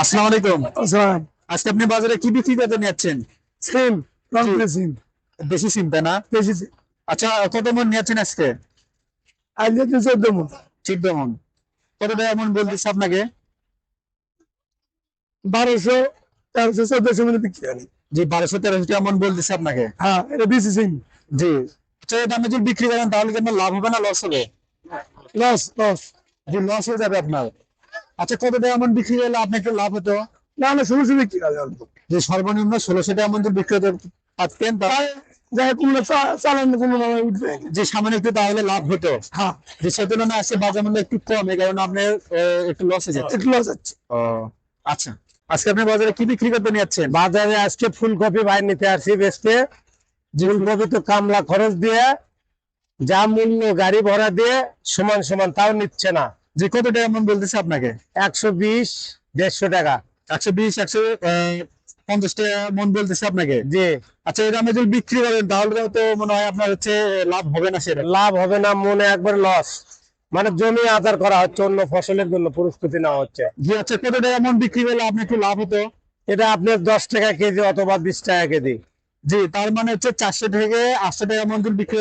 আসসালামু আলাইকুম। আসসালাম। আজকে আপনি বাজারে কি বিক্রি করতে নিচ্ছেন সিম সিম। দেশি সিম তাই না? বেশি আচ্ছা কত মন নিয়েছেন আজকে? আজকে তো চোদ্দ মন। চোদ্দ মন। কত টাকা মন বলতেছে আপনাকে? বারোশো তেরোশো চোদ্দশো মনে বিক্রি হয়। জি বারোশো তেরোশো টাকা মন বলতেছে আপনাকে। হ্যাঁ এটা বেশি সিম। জি। আচ্ছা এই দামে যদি বিক্রি করেন তাহলে কি আপনার লাভ হবে না লস হবে? Loss loss. জি লস হয়ে যাবে আপনার। আচ্ছা কত মন বিক্রি করলে আপনি একটু লাভ হতো? না না ষোলোশো বিক্রি হয় অল্প যে সর্বনিম্ন ষোলোশো মন যদি বিক্রি করতে পারতেন তাহলে যাই কোনো চালানো কোনো উঠবে। যে সামান্য একটু তাহলে লাভ হতো। হ্যাঁ। যে সে তুলনায় আসছে বাজার মূল্য একটু কম এই কারণে আপনার একটু লস হয়ে যাচ্ছে। একটু লস হচ্ছে। ও আচ্ছা। আজকে আপনি বাজারে কি বিক্রি করতে নিচ্ছেন বাজারে আজকে ফুলকপি বাইর নিতে আসছি বেচতে। ফুলকপি তো কামলা খরচ দিয়ে যা মূল্য গাড়ি ভাড়া দিয়ে সমান সমান তাও নিচ্ছে না। যে কত টাকা মন বলতেছে আপনাকে? একশো বিশ দেড়শো টাকা। একশো বিশ একশো পঞ্চাশ টাকা মন বলতেছে আপনাকে? জি। আচ্ছা এই দামে যদি বিক্রি করেন তাহলে তো মনে হয় আপনার হচ্ছে লাভ হবে না সেটা। লাভ হবে না মনে একবার লস মানে জমি আধার করা হচ্ছে অন্য ফসলের জন্য প্রস্তুতি নেওয়া হচ্ছে। জি আচ্ছা কত টাকা মন বিক্রি করলে আপনি একটু লাভ হতো? এটা আপনার দশ টাকা কেজি অথবা বিশ টাকা কেজি। জি তার মানে হচ্ছে চারশো থেকে আটশো টাকা মন বিক্রি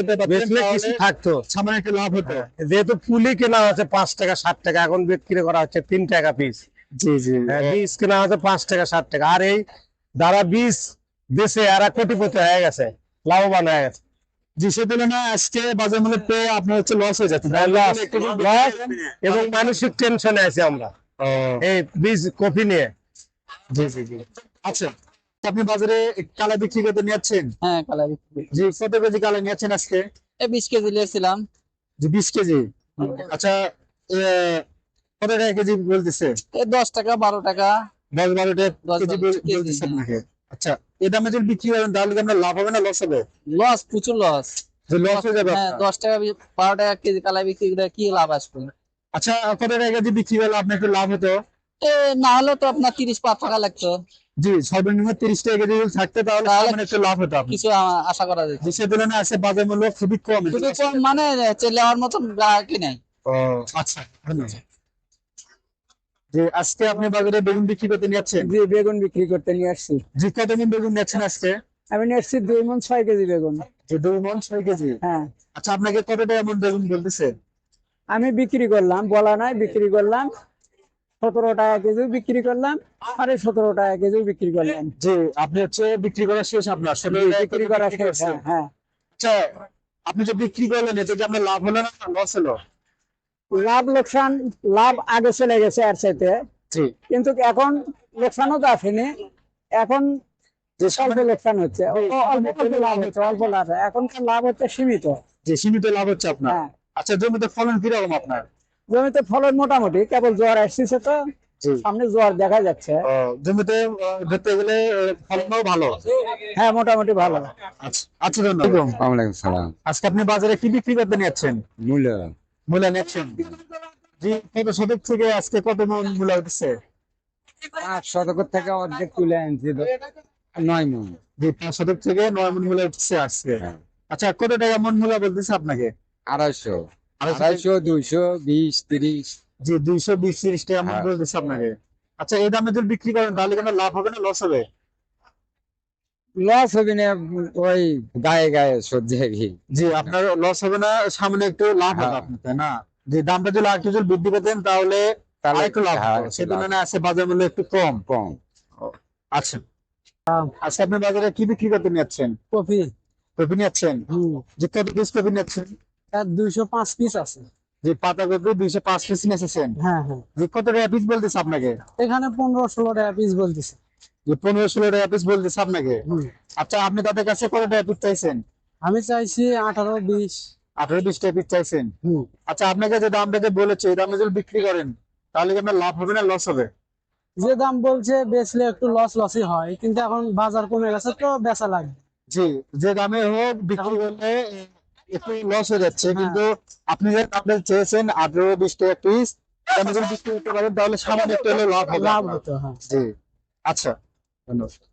কিছু থাকতো। একটু লাভ হতো। যেহেতু পুলি কেনা হচ্ছে পাঁচ টাকা ষাট টাকা এখন বিক্রি করা হচ্ছে তিন টাকা পিস জি জি। বীজ কেনা হচ্ছে পাঁচ টাকা ষাট টাকা। আর এই যারা বীজ বেছে এরা কোটিপতি হয়ে গেছে লাভবান হয়ে গেছে। জি সে তুলনায় আজকে বাজার মূল্য পেয়ে আপনার হচ্ছে লস হয়ে যাচ্ছে। লস লস এবং মানসিক টেনশনে আছি আমরা। এই বীজ কপি নিয়ে। জি জি জি। আচ্ছা আপনি বাজারে কালা বিক্রি করতে নিয়েছেন হ্যাঁ কালা বিক্রি। জি কত কেজি কালা নিয়েছেন আজকে? বিশ কেজি নিয়েছিলাম। জি বিশ কেজি। আচ্ছা এ, কত টাকা কেজি বলতেছে? দশ টাকা বারো টাকা। দশ বারো টাকা কেজি বলতেছে হ্যাঁ। আপনাকে। আচ্ছা এই দামে যদি বিক্রি করেন তাহলে আপনার লাভ হবে না লস হবে? লস প্রচুর লস যে লস হয়ে যাবে হ্যাঁ? দশ টাকা বারো টাকা কেজি কালা বিক্রি করে কি লাভ আসবে? আচ্ছা কত টাকা কেজি বিক্রি করলে আপনার একটু লাভ হতো? এ না হলে তো আপনার তিরিশ পাঁচ টাকা লাগতো। জি সর্বনিম্ন তিরিশ টাকা কেজি যদি থাকতে তাহলে একটু লাভ হতো আপনার। কিছু আশা করা যায়। সে তুলনায় আছে বাজার মূল্য খুবই কম। মানে মতন গ্রাহকই নেই। ও আচ্ছা ধন্যবাদ। যে আজকে আপনি বাজারে বেগুন বিক্রি করতে নিয়েছেন জি বেগুন বিক্রি করতে নিয়ে আসছি। বেগুন নিচ্ছেন আজকে? আমি নিয়ে আসছি দুই মন ছয় কেজি বেগুন। দুই মন ছয় কেজি। হ্যাঁ। আচ্ছা আপনাকে কত টাকা মন বেগুন বলতেছে? আমি বিক্রি করলাম বলা নাই বিক্রি করলাম। সতেরো টাকা কেজি বিক্রি করলাম সাড়ে সতেরো টাকা কেজি বিক্রি করলাম। যে আপনি হচ্ছে বিক্রি করা শেষ আপনার জি, বিক্রি করা শেষ হ্যাঁ হ্যাঁ। আচ্ছা আপনি যে বিক্রি করলেন এতে কি আপনার লাভ হলো না লস হলো? লাভ লোকসান লাভ আগে চলে গেছে আর চাইতে। জি। কিন্তু এখন লোকসানও তো আসেনি। এখন যে অল্প লোকসান হচ্ছে। অল্প লাভ হচ্ছে অল্প লাভ। এখনকার লাভ হচ্ছে সীমিত। যে সীমিত লাভ হচ্ছে আপনার। হ্যাঁ। আচ্ছা জমিতে ফলন কীরকম আপনার? জমিতে ফলন মোটামুটি কেবল জোয়ার আসছে তো সামনে জোয়ার দেখা যাচ্ছে। জমিতে ধরতে গেলে ফলনও ভালো হ্যাঁ মোটামুটি ভালো। আচ্ছা আচ্ছা ধন্যবাদ। সালাম। আজকে আপনি বাজারে কি বিক্রি করতে নিচ্ছেন মূল্য মূলা নিচ্ছেন জি কত শতক থেকে আজকে কত মন মূলা উঠছে? পাঁচ শতকের থেকে অর্ধেক তুলে আনছি তো নয় মন। জি পাঁচ শতক থেকে নয় মন মূলা উঠছে আজকে। হ্যাঁ। আচ্ছা কত টাকা মন মূলা বলতেছে আপনাকে? আড়াইশো। আড়াইশো দুইশো বিশ তিরিশ। জি দুইশো বিশ তিরিশ টাকা মন হ্যাঁ। আপনাকে। আচ্ছা এই দামে যদি বিক্রি করেন তাহলে কোনো লাভ হবে না লস হবে? লস হবে না ওই গায়ে গায়ে সহ্য জি আপনার লস হবে না সামনে একটু লাভ হবে হ্যাঁ। আপনার তাই না? যে দামটা যদি আর একটু যদি বৃদ্ধি পেতেন তাহলে তাহলে আরেকটু লাভ হ্যাঁ, হতো। একটু সে লাভ। তুলনায় আছে বাজার মূল্য একটু কম। কম। আচ্ছা। আজকে আপনি বাজারে কি বিক্রি করতে নিচ্ছেন কপি কপি নিচ্ছেন হম। যে কত পিস কপি নিচ্ছেন তার দুইশো পাঁচ পিস আছে। যে পাতা কপি দুইশো পাঁচ পিস নিয়েছেন হ্যাঁ হ্যাঁ। যে কত টাকা পিস বলতেছে আপনাকে? এখানে পনেরো ষোলো টাকা পিস বলতেছে। যে পনেরো ষোলো টাকা পিস বলতেছে আপনাকে? আচ্ছা আপনি তাদের কাছে কত টাকা পিস চাইছেন? আমি চাইছি আঠারো বিশ। আঠারো বিশ টাকা পিস চাইছেন? আচ্ছা আপনাকে যে দামটা যে বলেছে এই দামে যদি বিক্রি করেন তাহলে কি আপনার লাভ হবে না লস হবে? যে দাম বলছে বেচলে একটু লস লসই হয় কিন্তু এখন বাজার কমে গেছে তো বেচা লাগবে। জি যে দামে হোক বিক্রি করলে একটু লস হয়ে যাচ্ছে হ্যাঁ। কিন্তু আপনি যে দামটা চেয়েছেন আঠারো বিশ টাকা পিস আপনি যদি বিক্রি করতে পারেন তাহলে সামান্য একটু হলেও লাভ হবে লাভ হতো হ্যাঁ। জি। আচ্ছা। ধন্যবাদ।